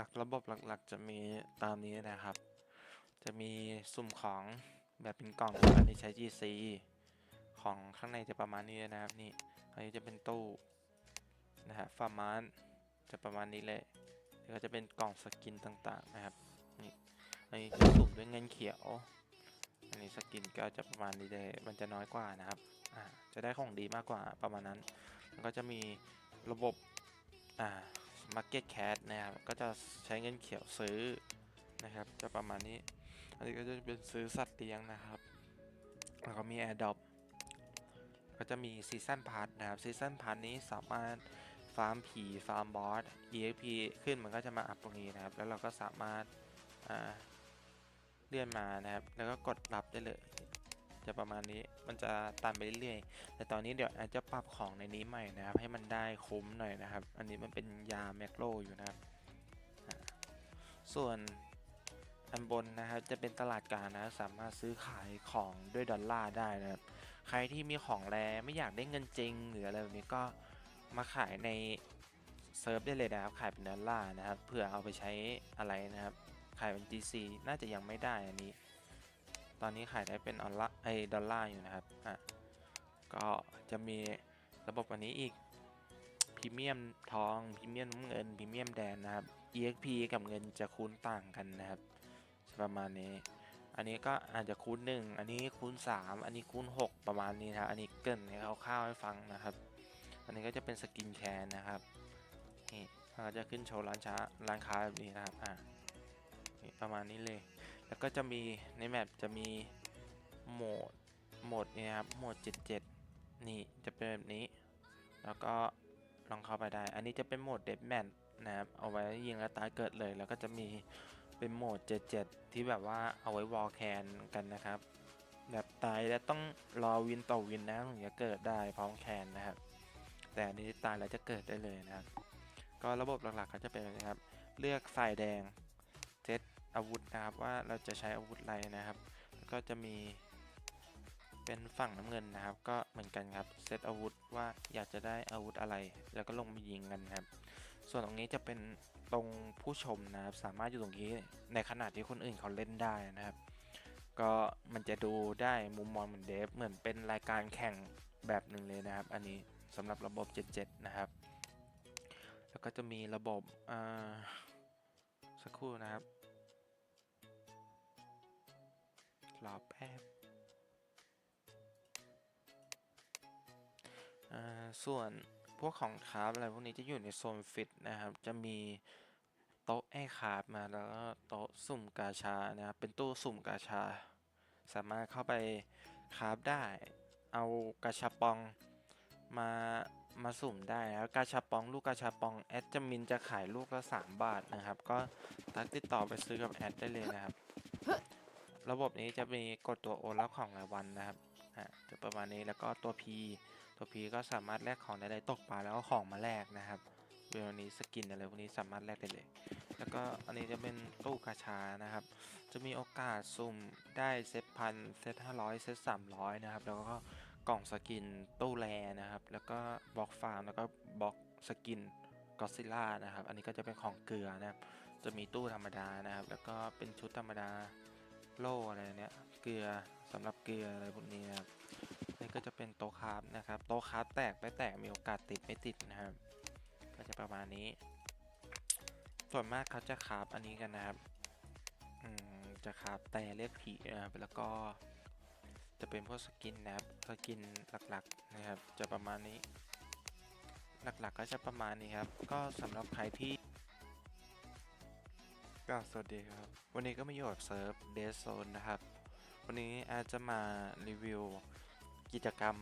ลักระบบหลักๆ จะมีตามนี้นะครับ จะมีสุ่มของแบบเป็นกล่องอันนี้ใช้ GC ของข้างในจะประมาณนี้นะครับนี่อันนี้จะเป็นตู้นะฮะฟาร์มานจะประมาณนี้เลยแล้วก็จะเป็นกล่องสกินต่างๆนะครับนี่อันนี้จะสุ่มด้วยเงินเขียว อันนี้สกินก็จะประมาณนี้เลยมันจะน้อยกว่านะครับอ่าจะได้ของดีมากกว่าประมาณนั้น แล้วก็จะมีระบบอ่า Market Cat นะครับ ก็จะใช้เงินเขียวซื้อนะครับ จะประมาณนี้ อันนี้ก็จะเป็นซื้อสัตว์เลี้ยงนะครับ แล้วก็มี AirDrop ก็จะมีซีซันพาร์ทนะครับซีซันพาร์ทนี้สามารถฟาร์มผีฟาร์มบอส EXP ขึ้นมันก็จะมาอัพตรงนี้นะครับ แล้วเราก็สามารถเลื่อนมานะครับ แล้วก็กดรับได้เลย จะประมาณนี้มันจะตามไปเรื่อยๆ แต่ตอนนี้เดี๋ยวอาจจะปรับของในนี้ใหม่นะครับ ให้มันได้คุ้มหน่อยนะครับ อันนี้มันเป็นยาแมกโลอยู่นะครับ ส่วนอันบนนะครับจะเป็นตลาดกลางนะสามารถซื้อขายของด้วยดอลลาร์ได้นะครับ ใครที่มีของแรไม่อยากได้เงินจริงหรืออะไรแบบนี้ก็มาขายในเซิร์ฟได้เลยนะครับ ขายเป็นดอลลาร์นะครับเพื่อเอาไปใช้อะไรนะครับ ขายเป็น GC น่าจะยังไม่ได้อันนี้ ตอนนี้ขายได้เป็นออนไล ไอดอลลาร์อยู่นะครับอะก็จะมีระบบอันนี้อีกพรีเมียมทองพรีเมียมเงินพรีเมียมแดงนะครับ EXP กับเงินจะคูณต่างกันนะครับประมาณนี้ อันนี้ก็อาจจะคูณหนึ่งอันนี้คูณสามอันนี้คูณหกประมาณนี้นะอันนี้เกินให้คร่าวๆให้ฟังนะครับ อันนี้ก็จะเป็นสกินแคร์นะครับนี่มันก็จะขึ้นโชว์ร้านช้าร้านค้าแบบนี้นะครับอะประมาณนี้เลย แล้วก็จะมีในแมปจะมี โหมดโหมดนี้นะครับโหมด 77 นี่จะเป็นแบบนี้ แล้วก็ลองเข้าไปได้ อันนี้จะเป็นโหมดเด d แมนนะครับเอาไว้ยิงแล้วตายเกิดเลย แล้วก็จะมีเป็นโหมด 77 ที่แบบว่าเอาไว้วอลแคนกันนะครับ แบบตายแล้วต้องรอวินต่อวินนะถึงจะเกิดได้พร้อมแคนนะครับ แต่อันนี้ตายแล้วจะเกิดได้เลยนะครับ ก็ระบบหลักๆก็จะเป็นนี้ครับ เลือกฝ่ายแดงเซตอาวุธนะครับว่าเราจะใช้อาวุธอะไรนะครับ แล้วก็จะมี เป็นฝั่งน้ำเงินนะครับ ก็เหมือนกันครับเซตอาวุธว่าอยากจะได้อาวุธอะไร แล้วก็ลงมายิงกันครับ ส่วนตรงนี้จะเป็นตรงผู้ชมนะครับ สามารถอยู่ตรงนี้ในขณะที่คนอื่นเขาเล่นได้นะครับ ก็มันจะดูได้มุมมองเหมือนเดฟเหมือนเป็นรายการแข่งแบบหนึ่งเลยนะครับ อันนี้สำหรับระบบ 77 นะครับ แล้วก็จะมีระบบอ่าสักครู่นะครับรอแป๊บ ส่วนพวกของคราฟอะไรพวกนี้จะอยู่ในโซนฟิตนะครับ จะมีโต๊ะไอ้คราฟมาแล้วก็โต๊ะสุ่มกาชานะครับ เป็นตู้สุ่มกาชา สามารถเข้าไปคราฟได้ เอากาชาปองมามาสุ่มได้แล้วกาชาปองลูกกาชาปองแอดจะมินจะขายลูกละ3บาทนะครับ ก็ทักติดต่อไปซื้อกับแอดได้เลยนะครับ ระบบนี้จะมีกดตัวโอนรับของรายวันนะครับอะจะประมาณนี้แล้วก็ตัว P ตัว P ก็สามารถแลกของได้ตกปลาแล้วก็ของมาแลกนะครับเวลนี้สกินอะไรพวกนี้สามารถแลกได้เลย แล้วก็อันนี้จะเป็นตู้กาชานะครับ จะมีโอกาสสุ่มได้เซตพันเซตห้าร้อยเซตสามร้อยนะครับ แล้วก็กล่องสกินตู้แรนะครับ แล้วก็บล็อกฟาร์มแล้วก็บล็อกสกินก็ซิล่านะครับ อันนี้ก็จะเป็นของเกลือนะครับ จะมีตู้ธรรมดานะครับ แล้วก็เป็นชุดธรรมดาโล่อะไรเนี้ย เกลือสำหรับเกลืออะไรพวกนี้นะครับ ก็จะเป็นโต๊ะคราฟนะครับ โต๊ะคราฟแตกไม่แตกมีโอกาสติดไม่ติดนะครับ ก็จะประมาณนี้ ส่วนมากเขาจะคราฟอันนี้กันนะครับอืมจะคราฟแต่เรียกผีนะครับแล้วก็จะเป็นพวกสกินนะครับสกินหลักๆนะครับ จะประมาณนี้ หลักๆก็จะประมาณนี้ครับ ก็สำหรับใครที่ก็สวัสดีครับ วันนี้ก็มาอยู่กับเซิร์ฟเดซโซนนะครับ วันนี้อาจจะมารีวิว กิจกรรม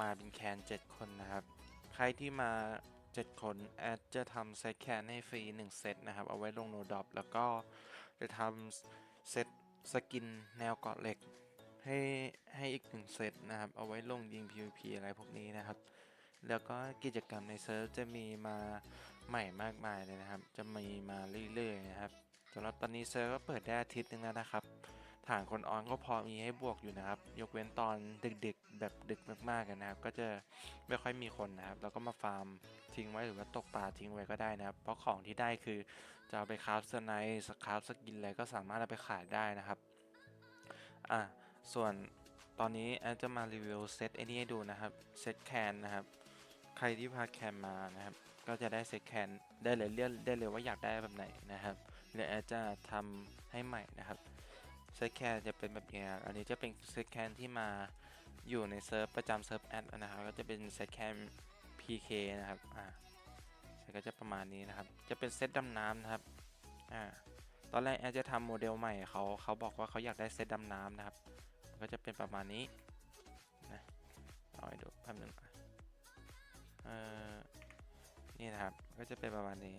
มาเป็นแคน 7 คนนะครับ ใครที่มา 7 คนแอดจะทำเซตแคนให้ฟรี 1 เซตนะครับ เอาไว้ลงโนดอปแล้วก็จะทำเซตสกินแนวเกาะเหล็ก ให้ให้อีกหนึ่งเซตนะครับ เอาไว้ลงยิง PVP อะไรพวกนี้นะครับ แล้วก็กิจกรรมในเซิร์ฟจะมีมาใหม่มากมายเลยนะครับ จะมีมาเรื่อยๆนะครับสำหรับตอนนี้เซิร์ฟก็เปิดได้อาทิตย์หนึงแล้วนะครับ ฐานคนออนก็พอมีให้บวกอยู่นะครับ ยกเว้นตอนดึกๆ แบบดึกมากๆกันนะครับ ก็จะไม่ค่อยมีคนนะครับ แล้วก็มาฟาร์มทิ้งไว้หรือว่าตกปลาทิ้งไว้ก็ได้นะครับ เพราะของที่ได้คือจะเอาไปคราฟสไนส์สคราฟสกินอะไรก็สามารถเอาไปขายได้นะครับอะส่วนตอนนี้แอดจะมารีวิวเซตไอ้นี่ให้ดูนะครับเซตแคนนะครับ ใครที่พาแคนมานะครับ ก็จะได้เซตแคนได้เลยเลือกได้เลยว่าอยากได้แบบไหนนะครับเดี๋ยวแอดจะทำให้ใหม่นะครับ เซตแคนจะเป็นแบบนี้อันนี้จะเป็นเซตแคนที่มาอยู่ในเซิร์ฟประจำเซิร์ฟแอดนะครับ ก็จะเป็นเซตแคน PK นะครับ อ่าก็จะประมาณนี้นะครับ จะเป็นเซตดำน้ำนะครับ อ่า ตอนแรกแอดจะทำโมเดลใหม่เขาเขาบอกว่าเขาอยากได้เซตดำน้ำนะครับ ก็จะเป็นประมาณนี้ นะเอาให้ดูแป๊บนึงอะเอ่อนี่นะครับ ก็จะเป็นประมาณนี้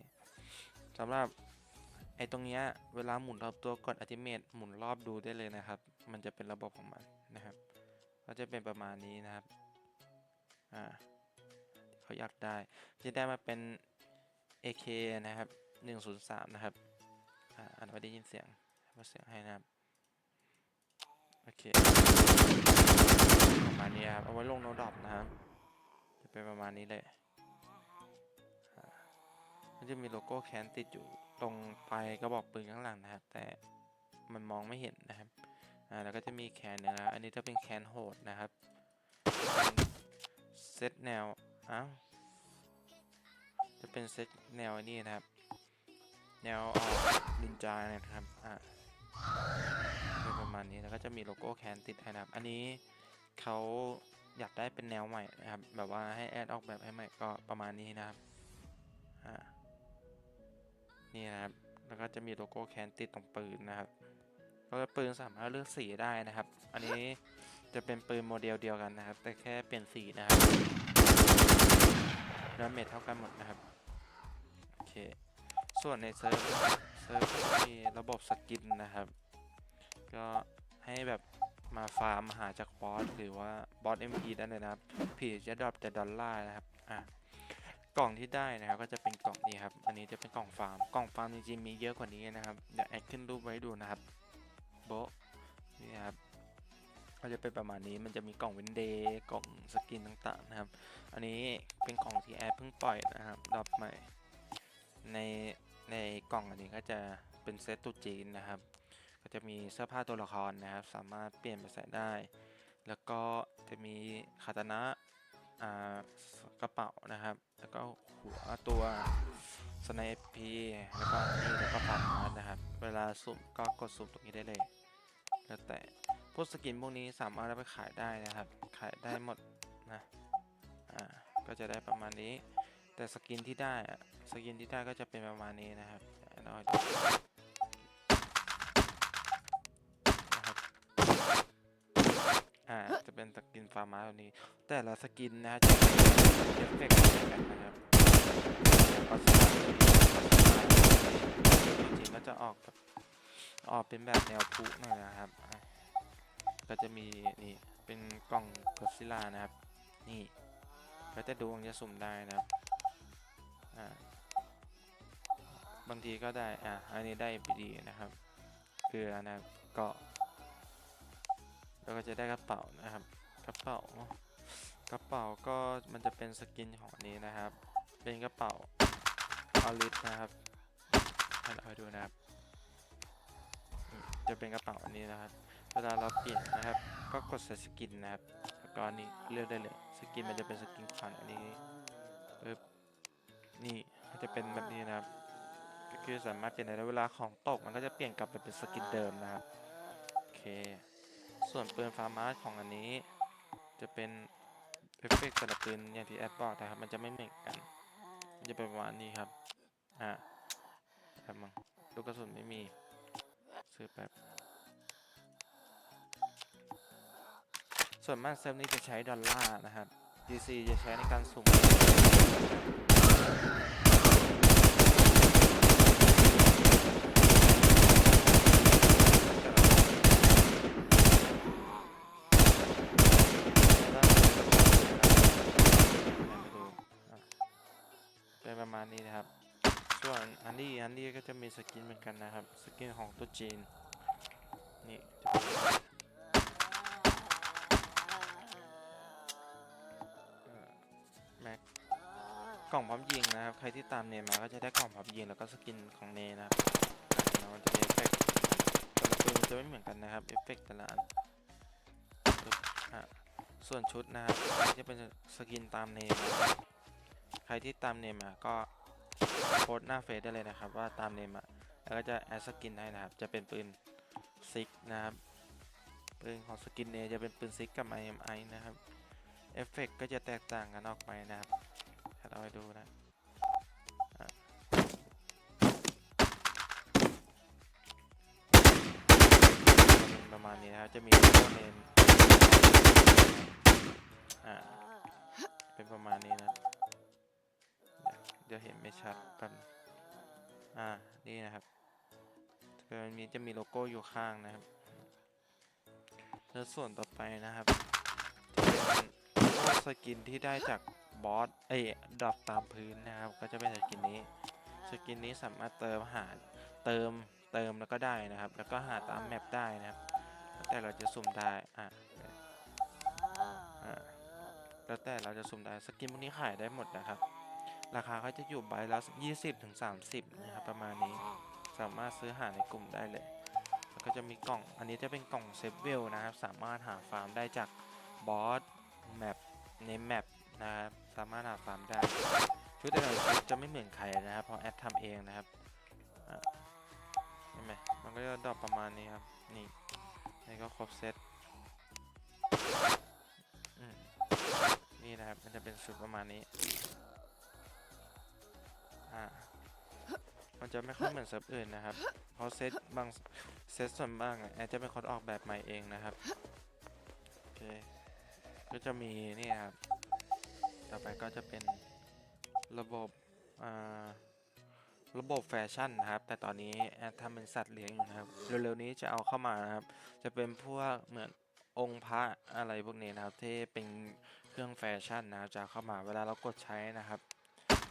สำหรับ ไอตรงเนี้ยเวลาหมุนรอบตัวกดอัติเมตหมุนรอบดูได้เลยนะครับ มันจะเป็นระบบของมันนะครับ ก็จะเป็นประมาณนี้นะครับ อ่าเขาอยากได้ จะได้มาเป็น AK นะครับ 103 นะครับ อ่าอันไม่ได้ยินเสียงมาเสียงให้นะครับ โอเค ประมาณนี้ครับ เอาไว้ลงโนดอปนะครับ จะเป็นประมาณนี้เลยมันจะมีโลโก้แคนติดอยู่ ตรงปลายกระบอกปืนข้างหลังนะครับ แต่มันมองไม่เห็นนะครับ อ่าแล้วก็จะมีแคนนึงนะครับอันนี้จะเป็นแคนโหดนะครับเซตแนวอ้าวจะเป็นเซตแนวอันนี้นะครับ แนวออกนินจานะครับอ่าเป็นประมาณนี้แล้วก็จะมีโลโก้แคนติดนะครับ อันนี้เขาอยากได้เป็นแนวใหม่นะครับ แบบว่าให้แอดออกแบบให้ใหม่ก็ประมาณนี้นะครับอ่า นี่นะครับ แล้วก็จะมีโลโก้แคนติดตรงปืนนะครับก็ปืนสามารถเลือกสีได้นะครับ อันนี้จะเป็นปืนโมเดลเดียวกันนะครับ แต่แค่เปลี่ยนสีนะครับดาเมจเท่ากันหมดนะครับ โอเค ส่วนในเซิร์ฟเซิร์ฟมีระบบสกินนะครับ ก็ให้แบบมาฟาร์มหาจากบอสหรือว่าบอส MP ได้เลยนะครับผีจะดรอปแต่ดอลลาร์นะครับ อะ กล่องที่ได้นะครับก็จะเป็นกล่องนี้ครับ อันนี้จะเป็นกล่องฟาร์ม กล่องฟาร์มจริงๆมีเยอะกว่านี้นะครับ เดี๋ยวแอดขึ้นรูปไว้ดูนะครับโบนี่ครับก็จะเป็นประมาณนี้ มันจะมีกล่องวินเดย์กล่องสกินต่างๆนะครับ อันนี้เป็นกล่องที่แอดเพิ่งปล่อยนะครับรอบใหม่ ในในกล่องอันนี้ก็จะเป็นเซตตุจีนนะครับ ก็จะมีเสื้อผ้าตัวละครนะครับ สามารถเปลี่ยนไปใส่ได้ แล้วก็จะมีคาตานะ กระเป๋านะครับ แล้วก็หัวตัวสไนเป์พีแล้วก็นี่แล้วก็ฟาร์มาร์นะครับ เวลาสุ่มก็กดสุ่มตรงนี้ได้เลย แล้วแต่พวกสกินพวกนี้สามารถเอาไปขายได้นะครับ ขายได้หมดนะอ่าก็จะได้ประมาณนี้ แต่สกินที่ได้สกินที่ได้ก็จะเป็นประมาณนี้นะครับเดี๋ยวเราาร์มาแบบนี้ แต่ละสกินนะฮะจะมีเอฟเฟกต์ไม่เหมือนกันนะครับปัสสาวะจริงๆก็จะออกแบบออกเป็นแบบแนวพุหน่อยนะครับ ก็จะมีนี่เป็นกล่องกอซิลานะครับ นี่ก็จะดวงจะสุ่มได้นะครับบางทีก็ได้ อะ อันนี้ได้ PD นะครับ เกลือนะครับเกาะ แล้วก็จะได้กระเป๋านะครับ ระเป๋ากระเป๋าก็มันจะเป็นสกินของนี้นะครับ เป็นกระเป๋าอลิสนะครับเราไปดูนะครับ จะเป็นกระเป๋าอันนี้นะครับ เวลาเราเปลี่ยนนะครับ ก็กดใส่สกินนะครับแล้วก็นนี้เลือกได้เลย สกินมันจะเป็นสกินขวัญอันนี้ปึ๊บนี่มันจะเป็นแบบนี้นะครับ ก็คือสามารถเปลี่ยนได้เวลาของตกมันก็จะเปลี่ยนกลับไปเป็นสกินเดิมนะครับ โอเค ส่วนปืนฟาร์มาร์ของอันนี้ จะเป็นเอฟเฟกต์แต่ละปืนอย่างที่แอดบอกนะครับ มันจะไม่เหมือนกัน มันจะเป็นประมาณนี้ครับอ่าครับมังลูกกระสุนไม่มี ซื้อแบบส่วนมากเซิร์ฟนี้จะใช้ดอลลาร์นะครับ GC จะใช้ในการสุ่มาณนี้นะครับ ส่วนอันนี้อันนี้ก็จะมีสกินเหมือนกันนะครับ สกินของตัวจีน นี่แม็กกล่องพร้อมยิงนะครับ ใครที่ตามเนมาก็จะได้กล่องพร้อมยิงแล้วก็สกินของเนนะครับมันจะมีเอฟเฟกต์ปืนจะไม่เหมือนกันนะครับ เอฟเฟกต์แต่ละอันส่วนชุดนะครับจะเป็นสกินตามเนม ครับใครที่ตามเนมาก็โพสหน้าเฟซได้เลยนะครับว่าตามเนมาแล้วก็จะแอดสกินให้นะครับ จะเป็นปืนซิกนะครับ ปืนของสกินเนจะเป็นปืนซิกกับ IMI นะครับ เอฟเฟกต์ก็จะแตกต่างกันออกไปนะครับถ้าเราไปดูนะอะประมาณนี้นะครับจะมีโลโก้เนมอ่าเป็นประมาณนี้นะ เดี๋ยวเดี๋ยวเห็นไม่ชัดแป๊บนึงอ่า นี่นะครับก็มีจะมีโลโก้อยู่ข้างนะครับ แล้วส่วนต่อไปนะครับจะเป็นพวกสกินที่ได้จากบอสเอ้ยดรอปตามพื้นนะครับ ก็จะเป็นสกินนี้ สกินนี้สามารถเติมหาเติมเติมแล้วก็ได้นะครับ แล้วก็หาตามแมปได้นะครับแล้วแต่เราจะสุ่มได้อะอะแล้วแต่เราจะสุ่มได้สกินพวกนี้ขายได้หมดนะครับ ราคาเขาจะอยู่ใบละ 20ถึง30นะครับประมาณนี้สามารถซื้อหาในกลุ่มได้เลย แล้วก็จะมีกล่อง อันนี้จะเป็นกล่องเซฟเวลนะครับ สามารถหาฟาร์มได้จากบอสแมปในแมปนะครับ สามารถหาฟาร์มได้ ชุดแต่ละชุดจะไม่เหมือนใครนะครับ เพราะแอดทำเองนะครับอะเห็นไหมมันก็จะดรอปประมาณนี้ครับ นี่ นี่ก็ครบเซตอืมนี่นะครับ มันจะเป็นชุดประมาณนี้ มันจะไม่ค่อยเหมือนเซิร์ฟอื่นนะครับ เพราะเซตบางเซตส่วนมากอะแอดจะเป็นคนออกแบบใหม่เองนะครับ โอเค ก็จะมีนี่ครับ ต่อไปก็จะเป็นระบบอ่าระบบแฟชั่นนะครับ แต่ตอนนี้แอดทำเป็นสัตว์เลี้ยงอยู่นะครับ เร็วๆนี้จะเอาเข้ามานะครับ จะเป็นพวกเหมือนองค์พระอะไรพวกนี้นะครับ ที่เป็นเครื่องแฟชั่นนะครับจะเอาเข้ามาเวลาเรากดใช้นะครับ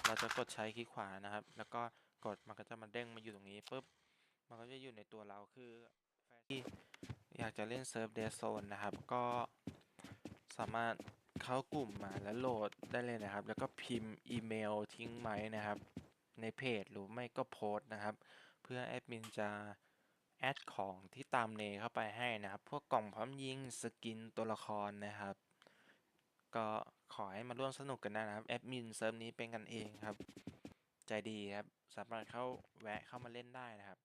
เราจะกดใช้คลิกขวานะครับ แล้วก็ กดมันก็จะมาเด้งมาอยู่ตรงนี้ปุ๊บมันก็จะอยู่ในตัวเราคือแฟนที่อยากจะเล่นเซิร์ฟเดซโซนนะครับ ก็สามารถเข้ากลุ่มมาแล้วโหลดได้เลยนะครับ แล้วก็พิมพ์อีเมลทิ้งไว้นะครับ ในเพจหรือไม่ก็โพสต์นะครับ เพื่อแอดมินจะแอดของที่ตามเนเข้าไปให้นะครับ พวกกล่องพร้อมยิงสกินตัวละครนะครับ ก็ขอให้มาร่วมสนุกกันได้นะครับ แอดมินเซิร์ฟนี้เป็นกันเองครับ ใจดีครับ สามารถเข้าแวะเข้ามาเล่นได้นะครับ